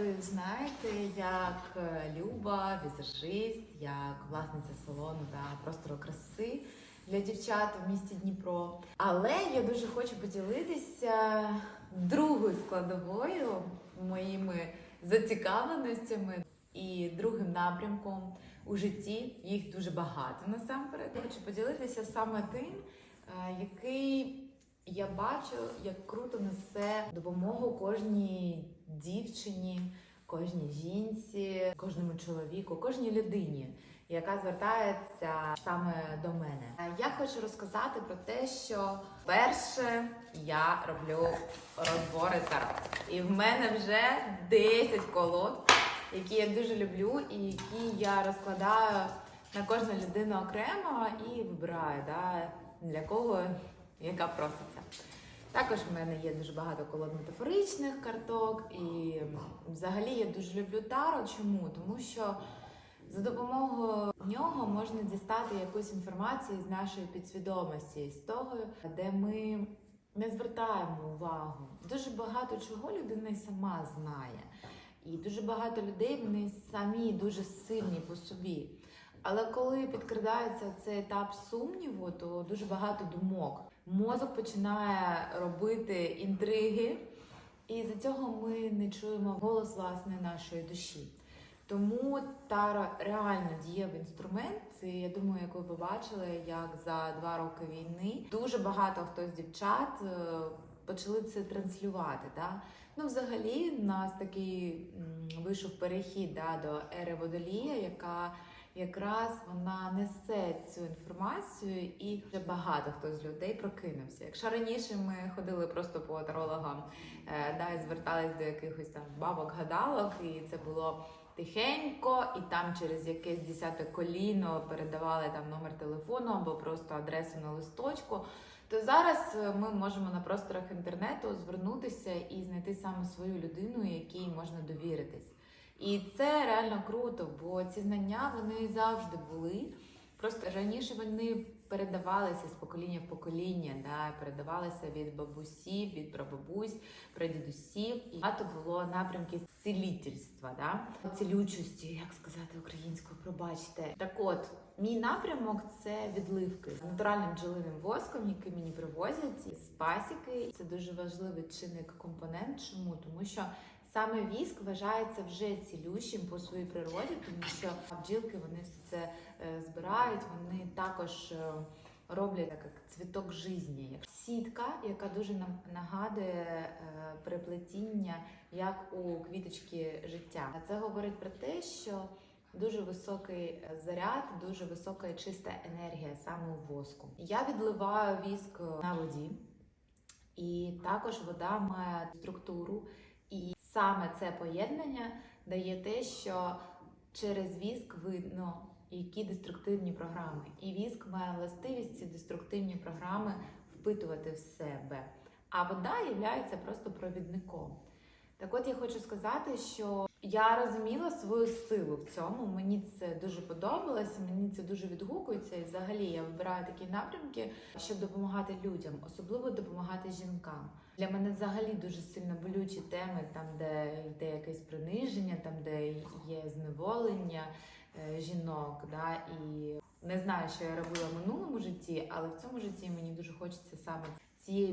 ви знаєте, як е, Люба, візажист, як власниця салону та простору краси для дівчат в місті Дніпро. Але я дуже хочу поділитися другою складовою моїми зацікавленостями і другим напрямком у житті. Їх дуже багато насамперед. Хочу поділитися саме тим, е, який я бачу, як круто несе допомогу кожній дівчині, кожній жінці, кожному чоловіку, кожній людині, яка звертається саме до мене. Я хочу розказати про те, що перше я роблю розбори тарот. І в мене вже 10 колод, які я дуже люблю, і які я розкладаю на кожну людину окремо і вибираю, да, для кого яка проситься. Також в мене є дуже багато колод метафоричних карток, і взагалі я дуже люблю таро. Чому? Тому що за допомогою нього можна дістати якусь інформацію з нашої підсвідомості, з того, де ми не звертаємо увагу. Дуже багато чого людина сама знає. І дуже багато людей вони самі дуже сильні по собі. Але коли підкрадається цей етап сумніву, то дуже багато думок. Мозок починає робити інтриги, і за цього ми не чуємо голос власне нашої душі. Тому таро реально дієвий інструмент. І я думаю, як ви побачили, як за два роки війни дуже багато хто з дівчат е, почали це транслювати. Да? Ну, взагалі, в нас такий вийшов перехід да, до ери водолія, яка якраз вона несе цю інформацію, і вже багато хто з людей прокинувся. Якщо раніше ми ходили просто по тарологам, е, да, і звертались до якихось там бабок-гадалок, і це було тихенько, і там через якесь десяте коліно передавали там номер телефону або просто адресу на листочку. То зараз е, ми можемо на просторах інтернету звернутися і знайти саме свою людину, якій можна довіритись. І це реально круто, бо ці знання вони завжди були. Просто раніше вони передавалися з покоління в покоління, да, передавалися від бабусів, від прабабусь, прадідусів. І багато було напрямків цілітельства, да, цілючості, як сказати українською, пробачте. Так от, мій напрямок це відливки з натуральним бджолиним воском, який мені привозять з пасіки. Це дуже важливий чинник компонент. Чому? Тому що Саме віск вважається вже цілющим по своїй природі, тому що бджілки вони все це е, збирають, вони також е, роблять так як цвіток житті, сітка, яка дуже нам нагадує е, переплетіння, як у квіточки життя. Це говорить про те, що дуже високий заряд, дуже висока і чиста енергія саме у воску. Я відливаю віск на воді, і також вода має структуру. Саме це поєднання дає те, що через віск видно, які деструктивні програми. І віск має властивість ці деструктивні програми впитувати в себе. А вода є просто провідником. Так от я хочу сказати, що я розуміла свою силу в цьому. Мені це дуже подобалося, мені це дуже відгукується. І взагалі я вибираю такі напрямки, щоб допомагати людям, особливо допомагати жінкам. Для мене взагалі дуже сильно болючі теми, там де йде якесь приниження, там де є зневолення е, жінок. Да, і не знаю, що я робила в минулому житті, але в цьому житті мені дуже хочеться саме цієї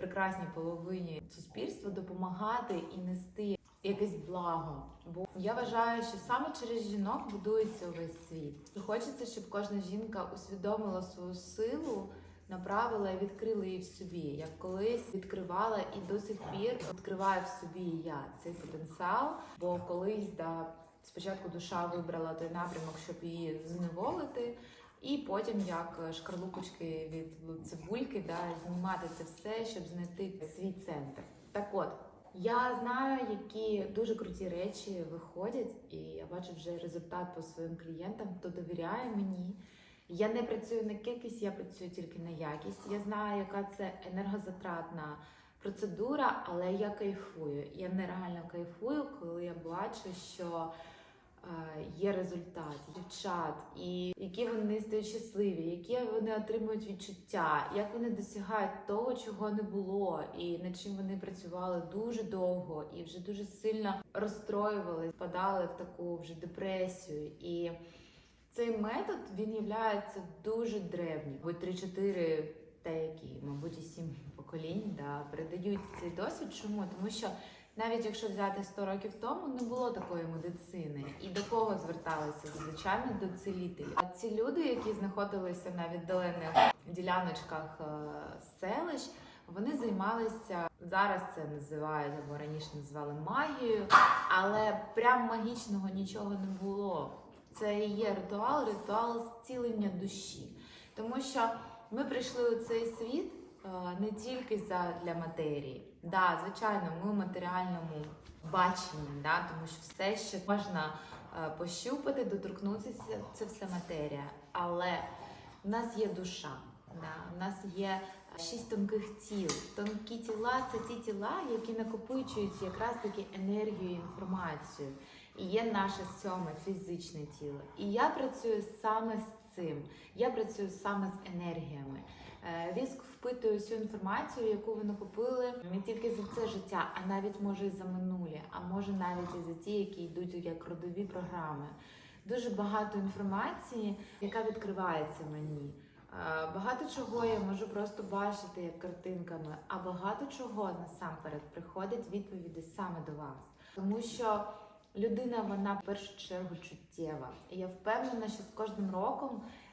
прекрасній половині суспільства допомагати і нести якесь благо. Бо я вважаю, що саме через жінок будується увесь світ. Хочеться, щоб кожна жінка усвідомила свою силу, направила і відкрила її в собі. Як колись відкривала і до сих пір відкриваю в собі я цей потенціал. Бо колись да, спочатку душа вибрала той напрямок, щоб її зневолити. І потім, як шкарлупочки від цибульки, да, знімати це все, щоб знайти свій центр. Так от, я знаю, які дуже круті речі виходять, і я бачу вже результат по своїм клієнтам, хто довіряє мені. Я не працюю на кількість, я працюю тільки на якість. Я знаю, яка це енергозатратна процедура, але я кайфую. Я нереально кайфую, коли я бачу, що є результат дівчат, і які вони стають щасливі, які вони отримують відчуття, як вони досягають того, чого не було, і над чим вони працювали дуже довго і вже дуже сильно розстроювали, впадали в таку вже депресію. І цей метод він є дуже древній, бо 3-4 деякі, мабуть, і сім поколінь да, передають цей досвід. Чому? Тому що навіть якщо взяти 100 років тому, не було такої медицини. І до кого зверталися? Звичайно, до цілителів. А ці люди, які знаходилися на віддалених діляночках е, селищ, вони займалися зараз. Це називають або раніше називали магією, але прям магічного нічого не було. Це і є ритуал, ритуал зцілення душі, тому що ми прийшли у цей світ е, не тільки для матерії. Да, звичайно, ми у матеріальному баченні, да, тому що все ще можна е, пощупати, доторкнутися, це все матерія. Але в нас є душа, да, в нас є шість тонких тіл. Тонкі тіла це ті тіла, які накопичують якраз таки енергію і інформацію. І є наше сьоме фізичне тіло. І я працюю саме з цим. Я працюю саме з енергіями. Е, Віск впитує всю інформацію, яку ви накопили не тільки за це життя, а навіть може і за минулі, а може навіть і за ті, які йдуть як родові програми. Дуже багато інформації, яка відкривається мені. Е, Багато чого я можу просто бачити як картинками, а багато чого насамперед приходить відповіді саме до вас, тому що людина вона в першу чергу чуттєва. І я впевнена, що з кожним роком е,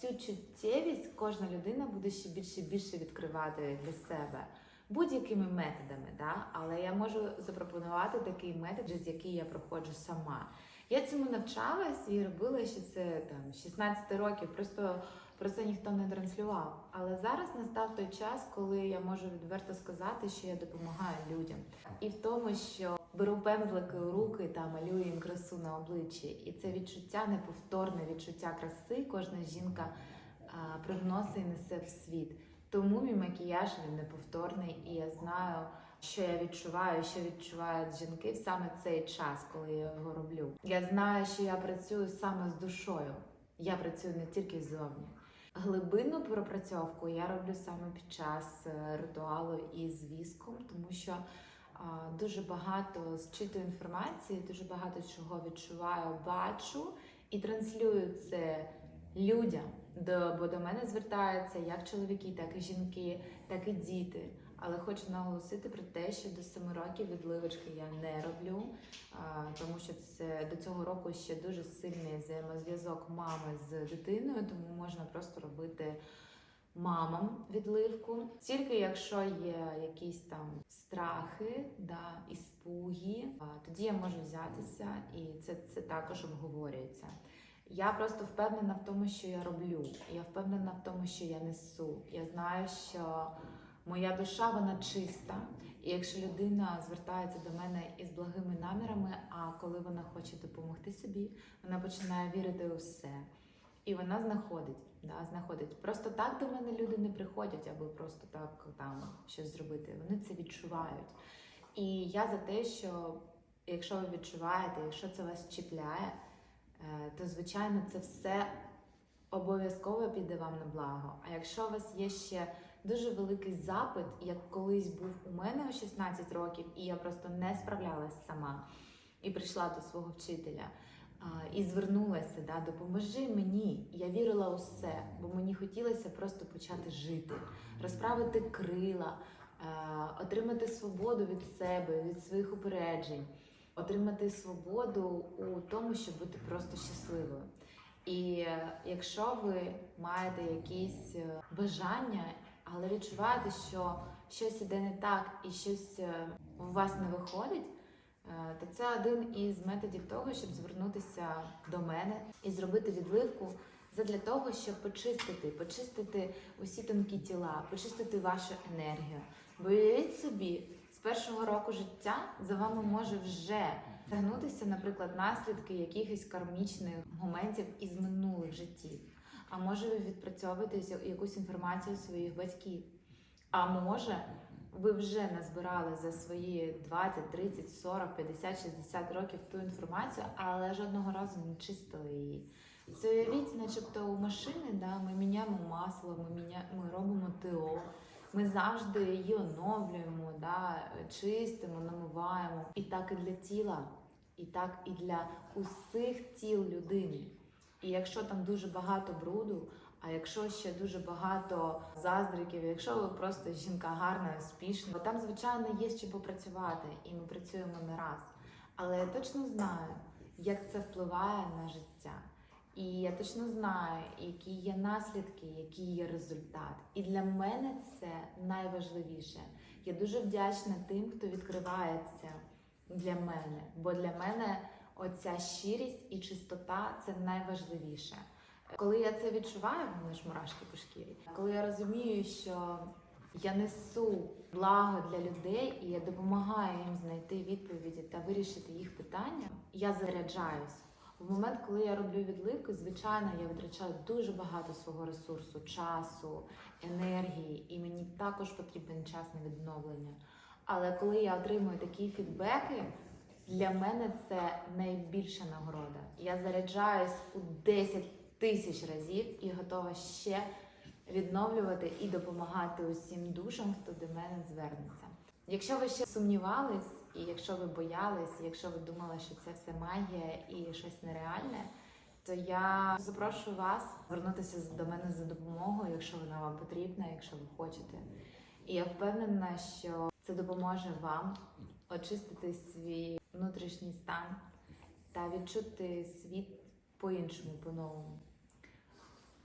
цю чуттєвість кожна людина буде ще більше і більше відкривати для себе будь-якими методами. Да? Але я можу запропонувати такий метод, з який я проходжу сама. Я цьому навчалась і робила ще це там 16 років. Просто про це ніхто не транслював. Але зараз настав той час, коли я можу відверто сказати, що я допомагаю людям, і в тому, що беру пензлики у руки та малюю їм красу на обличчі. І це відчуття, неповторне відчуття краси, кожна жінка привносить і несе в світ. Тому мій макіяж він неповторний, і я знаю, що я відчуваю, що відчувають жінки в саме цей час, коли я його роблю. Я знаю, що я працюю саме з душою. Я працюю не тільки ззовні. Глибинну пропрацьовку я роблю саме під час е, ритуалу із віском, тому що дуже багато зчитую інформації, дуже багато чого відчуваю, бачу і транслюю це людям. Бо до мене звертаються як чоловіки, так і жінки, так і діти. Але хочу наголосити про те, що до 7 років відливочки я не роблю, тому що це до цього року ще дуже сильний взаємозв'язок мами з дитиною, тому можна просто робити мамам відливку. Тільки якщо є якісь там страхи, да, і спуги, тоді я можу взятися, і це, це також обговорюється. Я просто впевнена в тому, що я роблю. Я впевнена в тому, що я несу. Я знаю, що моя душа вона чиста. І якщо людина звертається до мене із благими намірами, а коли вона хоче допомогти собі, вона починає вірити у все. І вона знаходить, да, знаходить. Просто так до мене люди не приходять, аби просто так там щось зробити. Вони це відчувають. І я за те, що якщо ви відчуваєте, якщо це вас чіпляє, е, то звичайно це все обов'язково піде вам на благо. А якщо у вас є ще дуже великий запит, як колись був у мене у 16 років, і я просто не справлялась сама і прийшла до свого вчителя. І звернулася, да, допоможи мені. Я вірила у все, бо мені хотілося просто почати жити, розправити крила, отримати свободу від себе, від своїх упереджень, отримати свободу у тому, щоб бути просто щасливою. І е, якщо ви маєте якісь е, бажання, але відчуваєте, що щось іде не так і щось е, у вас не виходить, то це один із методів того, щоб звернутися до мене і зробити відливку задля того, щоб почистити, почистити усі тонкі тіла, почистити вашу енергію. Бо уявіть собі, з першого року життя за вами може вже тягнутися, наприклад, наслідки якихось кармічних моментів із минулих життів. А може ви відпрацьовуєте якусь інформацію своїх батьків. А може, ви вже назбирали за свої 20, 30, 40, 50, 60 років ту інформацію, але жодного разу не чистили її. Це уявіть, начебто у машини, да, ми міняємо масло, ми, міня... ми робимо ТО, ми завжди її оновлюємо, да, чистимо, намиваємо. І так і для тіла, і так і для усіх тіл людини. І якщо там дуже багато бруду, а якщо ще дуже багато заздриків, якщо ви просто жінка гарна, успішна, там, звичайно, є чим попрацювати, і ми працюємо не раз. Але я точно знаю, як це впливає на життя. І я точно знаю, які є наслідки, який є результат. І для мене це найважливіше. Я дуже вдячна тим, хто відкривається для мене, бо для мене оця щирість і чистота це найважливіше. Коли я це відчуваю, мене ж мурашки по шкірі. Коли я розумію, що я несу благо для людей і я допомагаю їм знайти відповіді та вирішити їх питання, я заряджаюсь. В момент, коли я роблю відливки, звичайно, я витрачаю дуже багато свого ресурсу, часу, енергії, і мені також потрібен час на відновлення. Але коли я отримую такі фідбеки, для мене це найбільша нагорода. Я заряджаюсь у 10 тисяч разів і готова ще відновлювати і допомагати усім душам, хто до мене звернеться. Якщо ви ще сумнівались, і якщо ви боялись, і якщо ви думали, що це все магія і щось нереальне, то я запрошую вас звернутися до мене за допомогою, якщо вона вам потрібна, якщо ви хочете. І я впевнена, що це допоможе вам очистити свій внутрішній стан та відчути світ по-іншому, по-новому.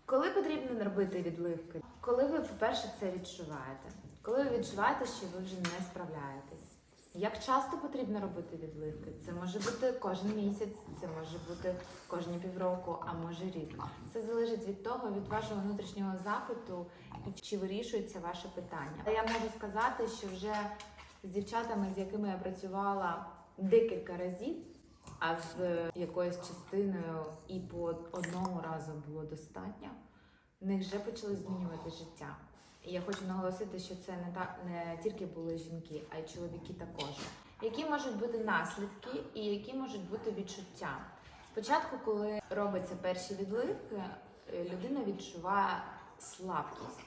Коли потрібно робити відливки? Коли ви, по-перше, це відчуваєте. Коли ви відчуваєте, що ви вже не справляєтесь. Як часто потрібно робити відливки? Це може бути кожен місяць, це може бути кожні півроку, а може рік. Це залежить від того, від вашого внутрішнього запиту і чи вирішується ваше питання. Я можу сказати, що вже з дівчатами, з якими я працювала декілька разів, а з якоюсь частиною і по одному разу було достатньо, в них вже почали змінювати життя. І я хочу наголосити, що це не так не тільки були жінки, а й чоловіки також. Які можуть бути наслідки і які можуть бути відчуття? Спочатку, коли робиться перші відливки, е, людина відчуває слабкість.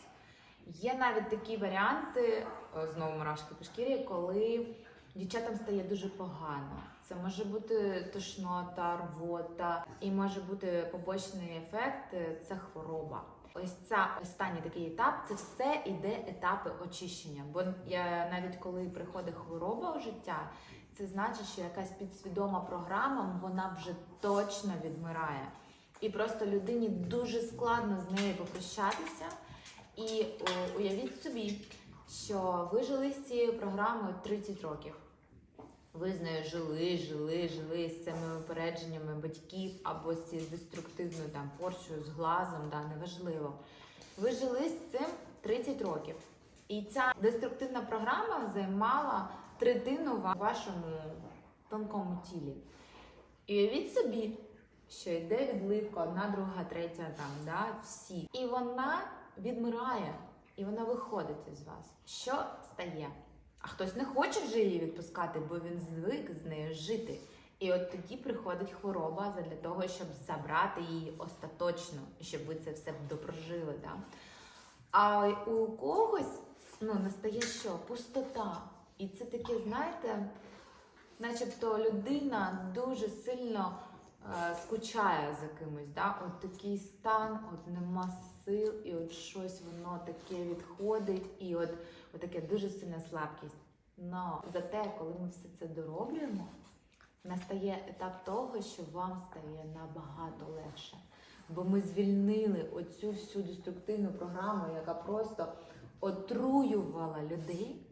Є навіть такі варіанти, знову мурашки по шкірі, коли дівчатам стає дуже погано. Це може бути тошнота, рвота, і може бути побочний ефект е, це хвороба. Ось ця останній такий етап це все іде етапи очищення. Бо я навіть коли приходить хвороба у життя, це значить, що якась підсвідома програма вона вже точно відмирає. І просто людині дуже складно з нею попрощатися. І уявіть собі, що ви жили з цією програмою 30 років. Ви з нею жили, жили, жили з цими упередженнями батьків або з цією деструктивною там порчою, з глазом, да, неважливо. Ви жили з цим 30 років. І ця деструктивна програма займала третину в вашому тонкому тілі. І уявіть собі, що йде відливка, одна, друга, третя, там, да, всі. І вона відмирає, і вона виходить із вас. Що стає? А хтось не хоче вже її відпускати, бо він звик з нею жити. І от тоді приходить хвороба для того, щоб забрати її остаточно, щоб ви це все допрожили. Да? А у когось ну, настає що? Пустота. І це таке, знаєте, начебто людина дуже сильно скучає за кимось. Да? От такий стан, от нема сил, і от щось воно таке відходить, і от, от таке дуже сильна слабкість. Но зате, коли ми все це дороблюємо, настає етап того, що вам стає набагато легше. Бо ми звільнили оцю всю деструктивну програму, яка просто отруювала людей,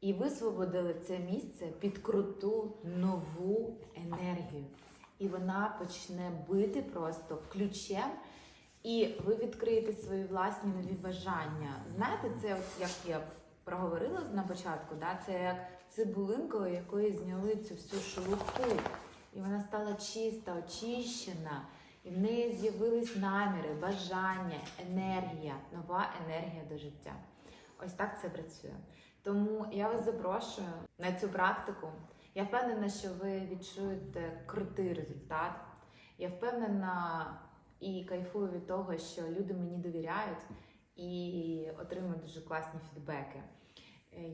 і висвободили це місце під круту нову енергію. І вона почне бити просто ключем, і ви відкриєте свої власні нові бажання. Знаєте, це як я проговорила на початку, да? це як цибулинка, у якої зняли цю всю шелуху. І вона стала чиста, очищена, і в неї з'явились наміри, бажання, енергія, нова енергія до життя. Ось так це працює. Тому я вас запрошую на цю практику. Я впевнена, що ви відчуєте крутий результат. Я впевнена і кайфую від того, що люди мені довіряють і отримують дуже класні фідбеки.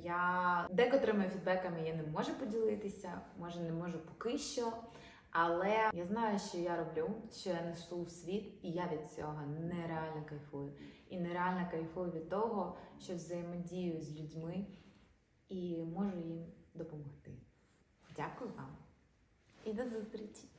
Я декотрими фідбеками я не можу поділитися, може не можу поки що. Але я знаю, що я роблю, що я несу в світ, і я від цього нереально кайфую. І нереально кайфую від того, що взаємодію з людьми і можу їм допомогти. Дякую вам і до зустрічі!